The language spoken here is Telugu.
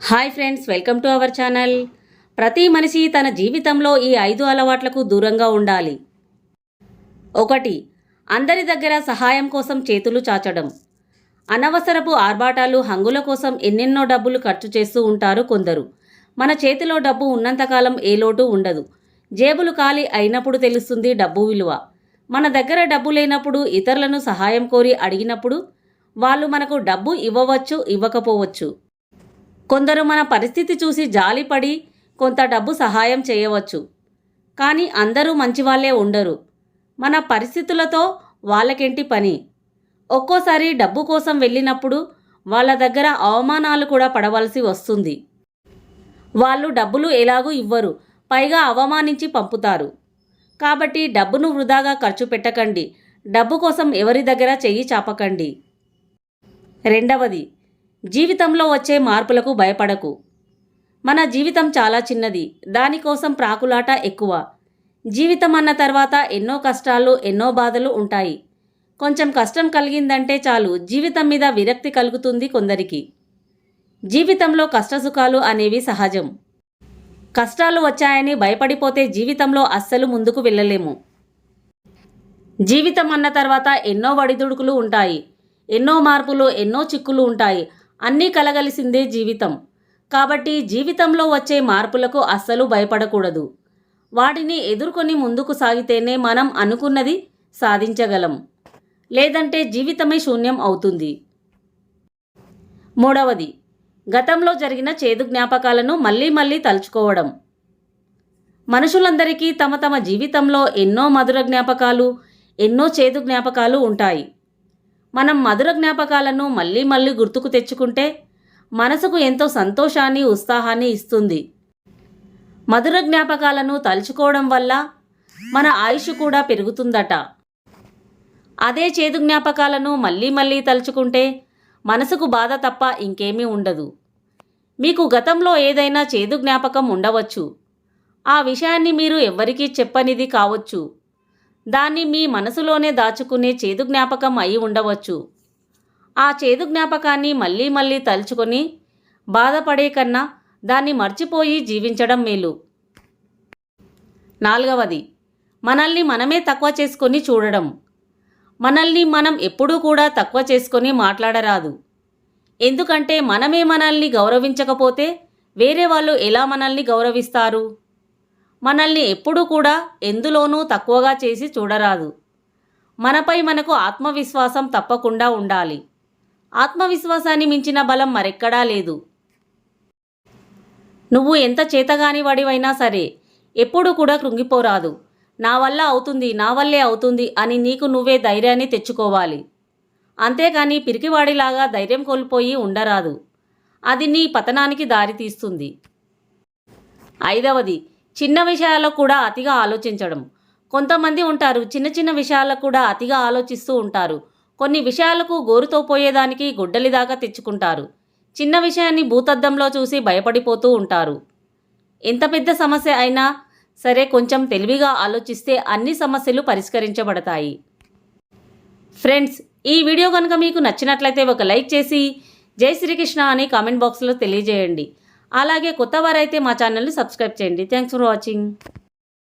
Hi friends welcome to our channel. ప్రతి మనిషి తన జీవితంలో ఈ ఐదు అలవాట్లకు దూరంగా ఉండాలి. ఒకటి అందరి దగ్గర సహాయం కోసం చేతులు చాచడం. అనవసరపు ఆర్భాటాలు హంగుల కోసం ఎన్నెన్నో డబ్బులు ఖర్చు చేస్తూ ఉంటారు కొందరు. మన చేతిలో డబ్బు ఉన్నంతకాలం ఏ లోటు ఉండదు. జేబులు ఖాళీ అయినప్పుడు తెలుస్తుంది డబ్బు విలువ. మన దగ్గర డబ్బు లేనప్పుడు ఇతరులను సహాయం కోరి అడిగినప్పుడు వాళ్ళు మనకు డబ్బు ఇవ్వవచ్చు ఇవ్వకపోవచ్చు. కొందరు మన పరిస్థితి చూసి జాలిపడి కొంత డబ్బు సహాయం చేయవచ్చు. కానీ అందరూ మంచివాళ్ళే ఉండరు. మన పరిస్థితులతో వాళ్ళకేంటి పని? ఒక్కోసారి డబ్బు కోసం వెళ్ళినప్పుడు వాళ్ళ దగ్గర అవమానాలు కూడా పడవలసి వస్తుంది. వాళ్ళు డబ్బులు ఎలాగూ ఇవ్వరు. పైగా అవమానించి పంపుతారు. కాబట్టి డబ్బును వృధాగా ఖర్చు పెట్టకండి. డబ్బు కోసం ఎవరి దగ్గర చెయ్యి చాపకండి. రెండవది జీవితంలో వచ్చే మార్పులకు భయపడకు. మన జీవితం చాలా చిన్నది. దానికోసం ప్రాకులాట ఎక్కువ. జీవితం అన్న తర్వాత ఎన్నో కష్టాలు ఎన్నో బాధలు ఉంటాయి. కొంచెం కష్టం కలిగిందంటే చాలు. జీవితం మీద విరక్తి కలుగుతుంది కొందరికి. జీవితంలో కష్టసుఖాలు అనేవి సహజం. కష్టాలు వచ్చాయని భయపడిపోతే జీవితంలో అస్సలు ముందుకు వెళ్ళలేము. జీవితం అన్న తర్వాత ఎన్నో వడిదుడుకులు ఉంటాయి. ఎన్నో మార్పులు ఎన్నో చిక్కులు ఉంటాయి. అన్నీ కలగలిసిందే జీవితం. కాబట్టి జీవితంలో వచ్చే మార్పులకు అస్సలు భయపడకూడదు. వాటిని ఎదుర్కొని ముందుకు సాగితేనే మనం అనుకున్నది సాధించగలం. లేదంటే జీవితమే శూన్యం అవుతుంది. మూడవది గతంలో జరిగిన చేదు జ్ఞాపకాలను మళ్ళీ మళ్ళీ తలుచుకోవడం. మనుషులందరికీ తమ తమ జీవితంలో ఎన్నో మధుర జ్ఞాపకాలు ఎన్నో చేదు జ్ఞాపకాలు ఉంటాయి. మనం మధుర జ్ఞాపకాలను మళ్ళీ మళ్ళీ గుర్తుకు తెచ్చుకుంటే మనసుకు ఎంతో సంతోషాన్ని ఉత్సాహాన్ని ఇస్తుంది. మధుర జ్ఞాపకాలను తలుచుకోవడం వల్ల మన ఆయుష్ కూడా పెరుగుతుందట. అదే చేదు జ్ఞాపకాలను మళ్ళీ మళ్ళీ తలుచుకుంటే మనసుకు బాధ తప్ప ఇంకేమీ ఉండదు. మీకు గతంలో ఏదైనా చేదు జ్ఞాపకం ఉండవచ్చు. ఆ విషయాన్ని మీరు ఎవ్వరికీ చెప్పనిది కావచ్చు. దాన్ని మీ మనసులోనే దాచుకునే చేదు జ్ఞాపకం అయి ఉండవచ్చు. ఆ చేదు జ్ఞాపకాన్ని మళ్ళీ మళ్ళీ తలుచుకొని బాధపడే కన్నా దాన్ని మర్చిపోయి జీవించడం మేలు. నాలుగవది మనల్ని మనమే తక్కువ చేసుకొని చూడడం. మనల్ని మనం ఎప్పుడూ కూడా తక్కువ చేసుకొని మాట్లాడరాదు. ఎందుకంటే మనమే మనల్ని గౌరవించకపోతే వేరే వాళ్ళు ఎలా మనల్ని గౌరవిస్తారు? మనల్ని ఎప్పుడూ కూడా ఎందులోనూ తక్కువగా చేసి చూడరాదు. మనపై మనకు ఆత్మవిశ్వాసం తప్పకుండా ఉండాలి. ఆత్మవిశ్వాసాన్ని మించిన బలం మరెక్కడా లేదు. నువ్వు ఎంత చేతగాని వాడివైనా సరే ఎప్పుడూ కూడా కృంగిపోరాదు. నా వల్ల అవుతుంది నా వల్లే అవుతుంది అని నీకు నువ్వే ధైర్యాన్ని తెచ్చుకోవాలి. అంతేకాని పిరికివాడిలాగా ధైర్యం కోల్పోయి ఉండరాదు. అది నీ పతనానికి దారితీస్తుంది. ఐదవది చిన్న విషయాల్లో కూడా అతిగా ఆలోచించడం. కొంతమంది ఉంటారు చిన్న చిన్న విషయాలకు కూడా అతిగా ఆలోచిస్తూ ఉంటారు. కొన్ని విషయాలకు గోరుతో పోయేదానికి గుడ్డలి దాకా తెచ్చుకుంటారు. చిన్న విషయాన్ని భూతద్దంలో చూసి భయపడిపోతూ ఉంటారు. ఎంత పెద్ద సమస్య అయినా సరే కొంచెం తెలివిగా ఆలోచిస్తే అన్ని సమస్యలు పరిష్కరించబడతాయి. ఫ్రెండ్స్ ఈ వీడియో కనుక మీకు నచ్చినట్లయితే ఒక లైక్ చేసి జై శ్రీకృష్ణ అని కామెంట్ బాక్స్లో తెలియజేయండి. అలాగే కొత్త వారైతే మా ఛానల్ని సబ్స్క్రైబ్ చేయండి. Thanks for watching